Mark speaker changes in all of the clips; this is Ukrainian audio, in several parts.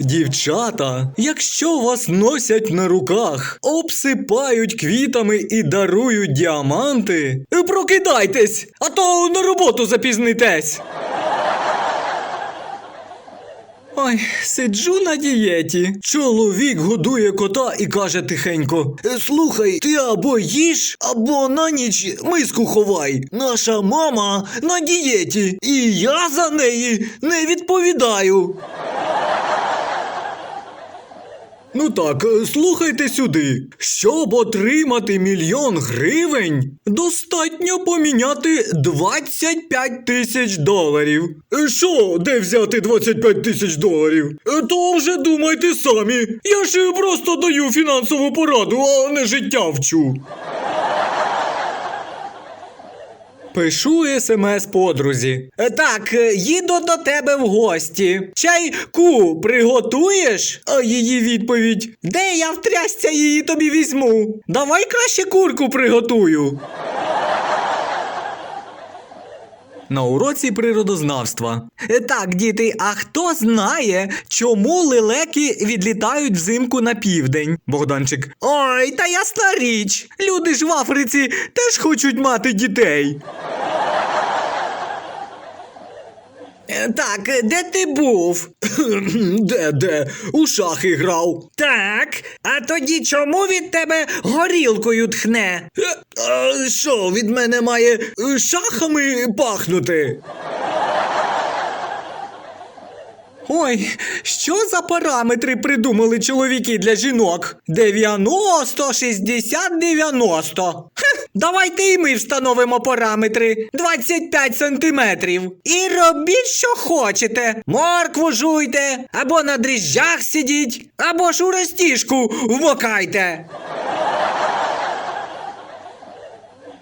Speaker 1: Дівчата, якщо вас носять на руках, обсипають квітами і дарують діаманти, прокидайтесь, а то на роботу запізнитесь. Ой, сиджу на дієті. Чоловік годує кота і каже тихенько: «Е, Слухай, ти або їж, або на ніч миску ховай. Наша мама на дієті, і я за неї не відповідаю. Ну так, е, слухайте сюди. Щоб отримати мільйон гривень, достатньо поміняти 25 тисяч доларів. Е, Що, де взяти 25 тисяч доларів? Е, То вже думайте самі. Я ж просто даю фінансову пораду, а не життя вчу. Пишу смс подрузі. «Е, Так, е, їду до тебе в гості. Чайку приготуєш? А її відповідь: Де я втрясця її тобі візьму? Давай краще курку приготую. На уроці природознавства. «Е, Так, діти, а хто знає, чому лелеки відлітають взимку на південь? Богданчик. Ой, та ясна річ. Люди ж в Африці теж хочуть мати дітей. Так, де ти був? де, де? У шахи грав. Так, а тоді чому від тебе горілкою тхне? Е, А що, від мене має е, шахами пахнути? Ой, що за параметри придумали чоловіки для жінок? 90, 60, 90. Хех, давайте і ми встановимо параметри 25 сантиметрів. І робіть, що хочете. Моркву жуйте, або на дріжджах сидіть, або ж у розтіжку вмокайте.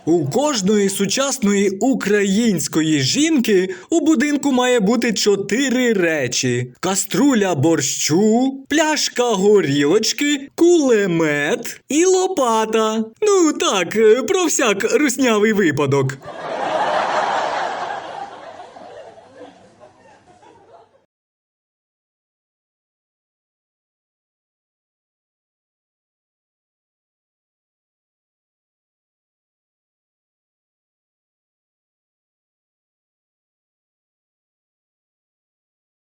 Speaker 1: У кожної сучасної української жінки у будинку має бути чотири речі: каструля борщу, пляшка горілочки, кулемет і лопата. Ну так, е, про всяк руснявий випадок.